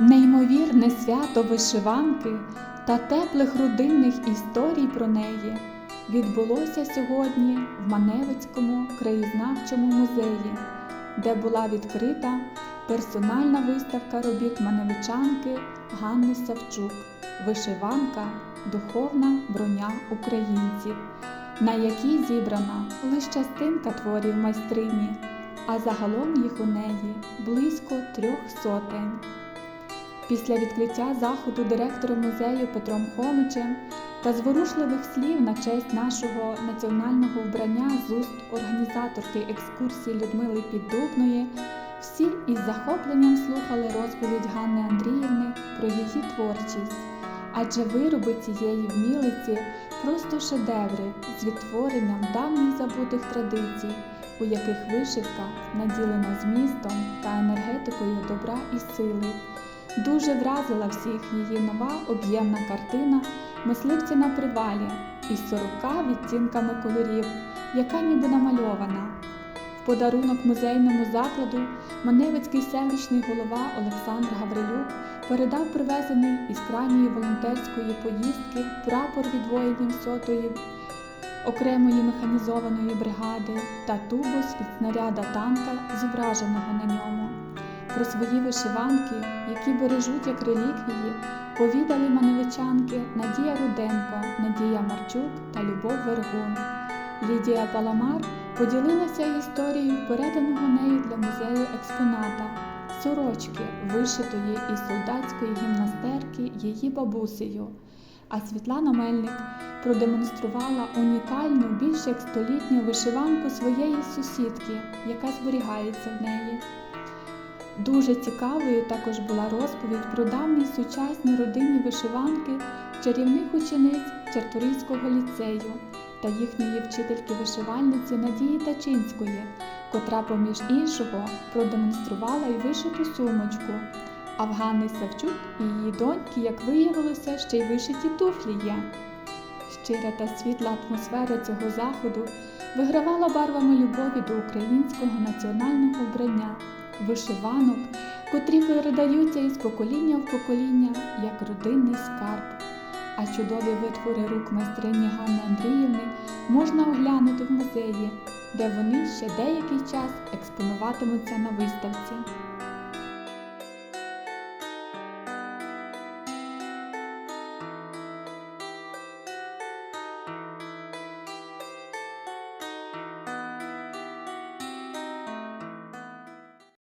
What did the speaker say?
Неймовірне свято вишиванки та теплих родинних історій про неї відбулося сьогодні в Маневицькому краєзнавчому музеї, де була відкрита персональна виставка робіт маневичанки Ганни Савчук Вишиванка Духовна броня українців, на якій зібрана лише частинка творів майстрині, а загалом їх у неї близько трьох сотень. Після відкриття заходу директором музею Петром Хомичем та зворушливих слів на честь нашого національного вбрання з уст організаторки екскурсії Людмили Піддубної, всі із захопленням слухали розповідь Ганни Андріївни про її творчість, адже вироби цієї вмілиці просто шедеври з відтворенням давніх забутих традицій, у яких вишивка наділена змістом та енергетикою добра і сили. Дуже вразила всіх її нова об'ємна картина Мисливці на привалі із 40 відтінками кольорів, яка ніби намальована. В подарунок музейному закладу Маневицький селищний голова Олександр Гаврилюк передав привезений із крайньої волонтерської поїздки прапор від воїнів сотої окремої механізованої бригади та тубус від снаряда танка, зображеного на ньому. Про свої вишиванки, які бережуть як реліквії, повідали маневичанки Надія Руденко, Надія Марчук та Любов Вергун. Лідія Паламар поділилася історією переданого нею для музею експоната сорочки, вишитої із солдатської гімнастерки її бабусею. А Світлана Мельник продемонструвала унікальну більш як столітню вишиванку своєї сусідки, яка зберігається в неї. Дуже цікавою також була розповідь про давні сучасні родинні вишиванки чарівних учениць Чарторийського ліцею та їхньої вчительки-вишивальниці Надії Тачинської, котра, поміж іншого, продемонструвала й вишиту сумочку. А в Ганни Савчук і її доньки, як виявилося, ще й вишиті туфлі є. Щира та світла атмосфера цього заходу вигравала барвами любові до українського національного вбрання вишиванок, котрі передаються із покоління в покоління як родинний скарб. А чудові витвори рук майстрині Ганни Андріївни можна оглянути в музеї, де вони ще деякий час експонуватимуться на виставці.